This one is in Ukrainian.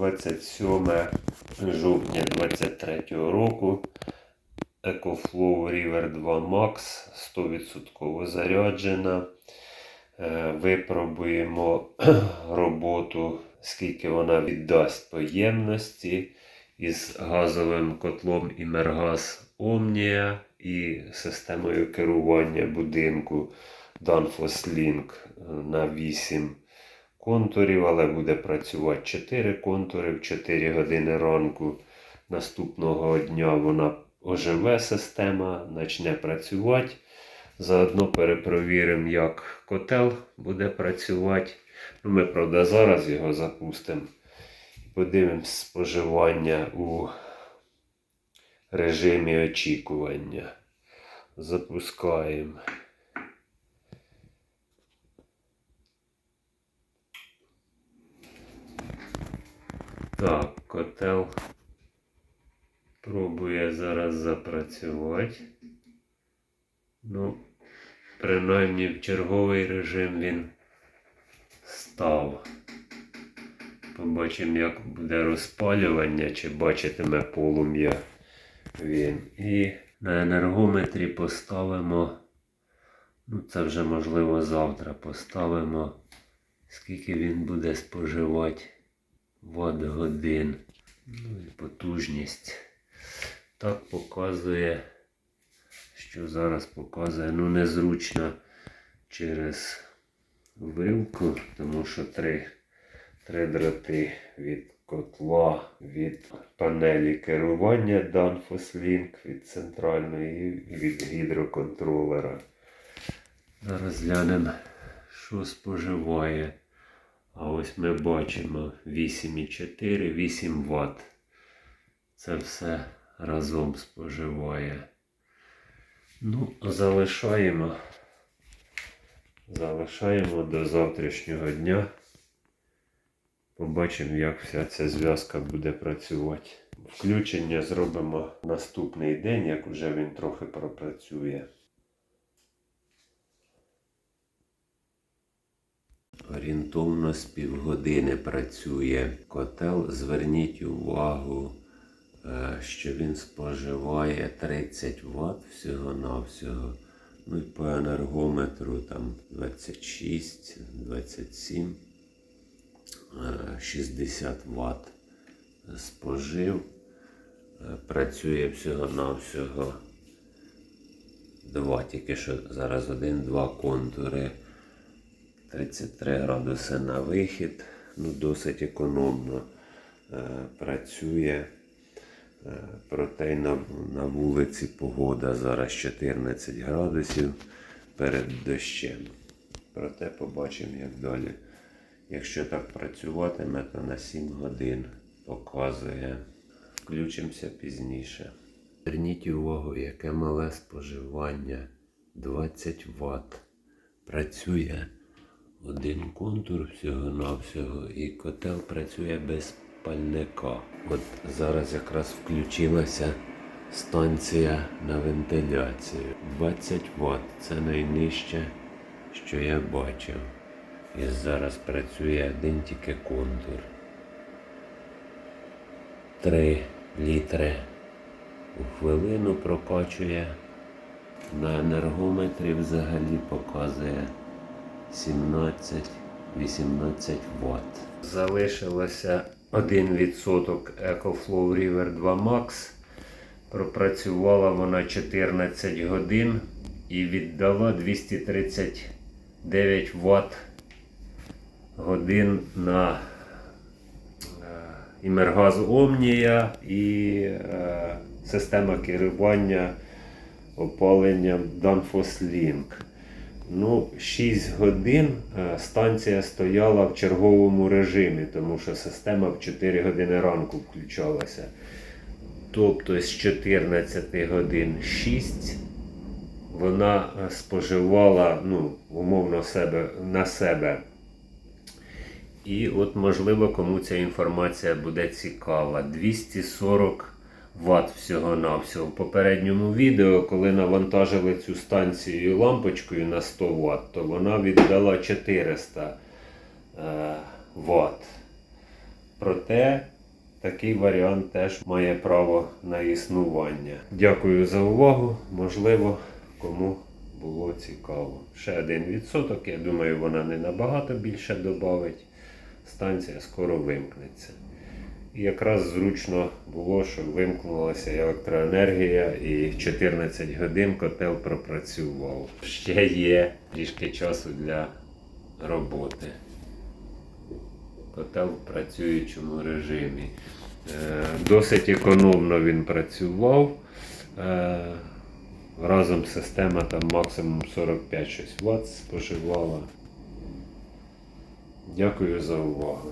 27 жовтня 23 року. EcoFlow River 2 Max 100% заряджена. Е, Випробуємо роботу, скільки вона віддасть по ємності із газовим котлом Імергаз Omnia і системою керування будинку Danfoss Link на 8 контурів, але буде працювати 4 контури в 4 години ранку. Наступного дня вона оживе система, почне працювати. Заодно перепровіримо, як котел буде працювати. Ну, ми, правда, зараз його запустимо. Подивимось споживання у режимі очікування. Запускаємо. Так, котел пробує зараз запрацювати. Ну, принаймні в черговий режим він став. Побачимо, як буде розпалювання, чи бачитиме полум'я він. І на енергометрі поставимо, ну це вже можливо завтра поставимо, скільки він буде споживати ватт годин. Ну і потужність. Так показує, що зараз показує, ну незручно через вилку, тому що три, три дроти від котла, від панелі керування Danfoss від центральної і від гідроконтролера. Зараз глянемо, що споживає. А ось ми бачимо 8,4, 8 Вт. Це все разом споживає. Ну, залишаємо. Залишаємо до завтрашнього дня. Побачимо, як вся ця зв'язка буде працювати. Включення зробимо наступний день, як вже він трохи пропрацює. Орієнтовно з півгодини працює котел. Зверніть увагу, е, що він споживає 30 Вт всього-навсього. Ну і по енергометру там 26, 27, е, 60 Вт спожив. Е, Працює всього-навсього два, тільки що зараз один-два контури. 33 градуси на вихід, ну досить економно е, працює. Е, проте на, на вулиці погода зараз 14 градусів перед дощем. Проте побачимо, як далі. Якщо так працюватиме, то на 7 годин показує. Включимося пізніше. Зверніть увагу, яке мале споживання 20 Вт. Працює один контур всього-навсього і котел працює без пальника. От зараз якраз включилася станція на вентиляцію. 20 Вт це найнижче, що я бачив. І зараз працює один тільки контур. 3 літри у хвилину прокачує. На енергометрі взагалі показує 17-18 Вт. Залишилося 1% EcoFlow River 2 Max. Пропрацювала вона 14 годин і віддала 239 Вт годин на е, Імергаз Omnia і е, система керування опаленням Danfoss Link. Ну, 6 годин е, станція стояла в черговому режимі, тому що система в 4 години ранку включалася. Тобто з 14 годин 6 вона е, споживала ну, умовно себе, на себе. І от, можливо, кому ця інформація буде цікава. 240 Вт всього-навсього. В попередньому відео, коли навантажили цю станцію лампочкою на 100 Вт, то вона віддала 400 е, Вт. Проте такий варіант теж має право на існування. Дякую за увагу. Можливо, кому було цікаво. Ще один відсоток. Я думаю, вона не набагато більше додавить. Станція скоро вимкнеться. І якраз зручно було, що вимкнулася електроенергія і 14 годин котел пропрацював. Ще є трішки часу для роботи. Котел в працюючому режимі. Е, Досить економно він працював. Е, Разом система там максимум 45 щось Вт споживала. Дякую за увагу.